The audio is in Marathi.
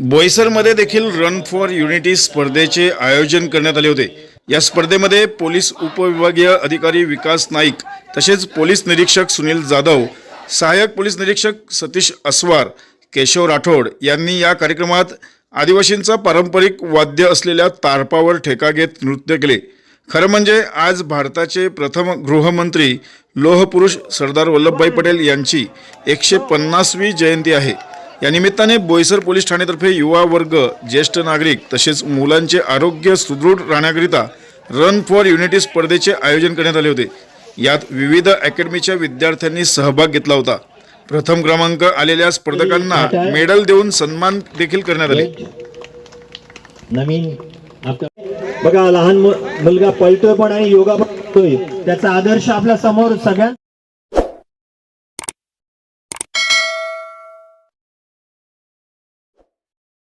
बोईसरमध्ये देखील रन फॉर युनिटी स्पर्धेचे आयोजन करण्यात आले होते. या स्पर्धेमध्ये पोलीस उपविभागीय अधिकारी विकास नाईक तसेच पोलीस निरीक्षक सुनील जाधव सहाय्यक पोलीस निरीक्षक सतीश अस्वार केशव राठोड यांनी या कार्यक्रमात आदिवासींचा पारंपरिक वाद्य असलेल्या तारपावर ठेका घेत नृत्य केले. खरं म्हणजे आज भारताचे प्रथम गृहमंत्री लोहपुरुष सरदार वल्लभभाई पटेल यांची एकशे पन्नासवी जयंती आहे. या निमित्ताने बोईसर पोलीस ठाण्यातर्फे युवा वर्ग ज्येष्ठ नागरिक तसेच मुलांचे आरोग्य सुदृढ राहण्याकरिता रन फॉर युनिटी स्पर्धेचे आयोजन करण्यात आले होते. यात विविध अकॅडमीच्या विद्यार्थ्यांनी सहभाग घेतला होता. प्रथम क्रमांक आलेल्या स्पर्धकांना मेडल देऊन सन्मान देखील करण्यात आले. नवीन बघा लहान मुलगा पळतोय पण आणि योगा पण त्याचा आदर्श आपल्यासमोर सगळ्यां